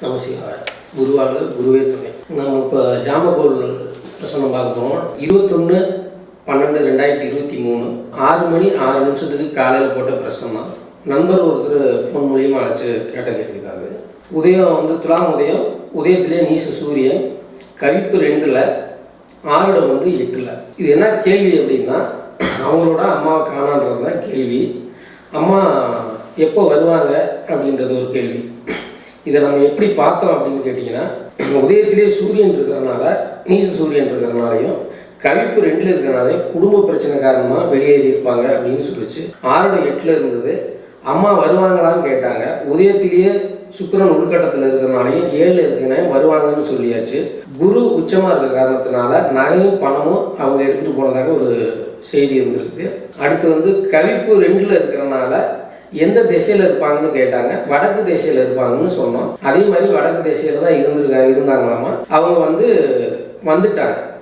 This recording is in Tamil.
நமசிவாய குருவாக குருவே துணை. நம்ம இப்போ ஜாமகோல் பிரசனம் பார்க்க போகிறோம் இருபத்தொன்று பன்னெண்டு ரெண்டாயிரத்தி இருபத்தி மூணு. ஆறு மணி ஆறு நிமிஷத்துக்கு காலையில் போட்ட பிரசனம் தான் நண்பர் ஒருத்தர் ஃபோன் மூலியமாக அழைச்சி கேட்ட கேள்வி தான் அது உதயம் வந்து துலாம் உதயம் உதயத்திலே நீச சூரியன் கவிப்பு ரெண்டில் ஆறுடம் வந்து எட்டில். இது என்ன கேள்வி அப்படின்னா அவங்களோட அம்மாவை காணான்றது தான் கேள்வி. அம்மா எப்போ வருவாங்க அப்படின்றது ஒரு கேள்வி. இதை நம்ம எப்படி பார்த்தோம் அப்படின்னு கேட்டிங்கன்னா உதயத்திலே சூரியன் இருக்கிறனால நீச சூரியன் இருக்கிறனாலையும் கவிப்பு ரெண்டில் இருக்கிறனாலையும் குடும்ப பிரச்சனை காரணமாக வெளியேறி இருப்பாங்க அப்படின்னு சொல்லிச்சு. ஆறோட எட்டில் இருந்தது. அம்மா வருவாங்களான்னு கேட்டாங்க. உதயத்திலேயே சுக்கிரன் உள்கட்டத்தில் இருக்கிறனாலையும் ஏழில் இருக்கிறனால வருவாங்கன்னு சொல்லியாச்சு. குரு உச்சமாக இருக்கிற காரணத்தினால நகையும் பணமும் அவங்க எடுத்துகிட்டு போனதாக ஒரு செய்தி இருந்திருக்குது அடுத்து வந்து கவிப்பு ரெண்டில் இருக்கிறனால எந்த திசையில் இருப்பாங்கன்னு கேட்டாங்க. வடக்கு திசையில் இருப்பாங்கன்னு சொன்னோம். அதே மாதிரி வடக்கு திசையில் தான் இருந்திருக்கா இருந்தாங்களாமா? அவங்க வந்து வந்துட்டாங்க.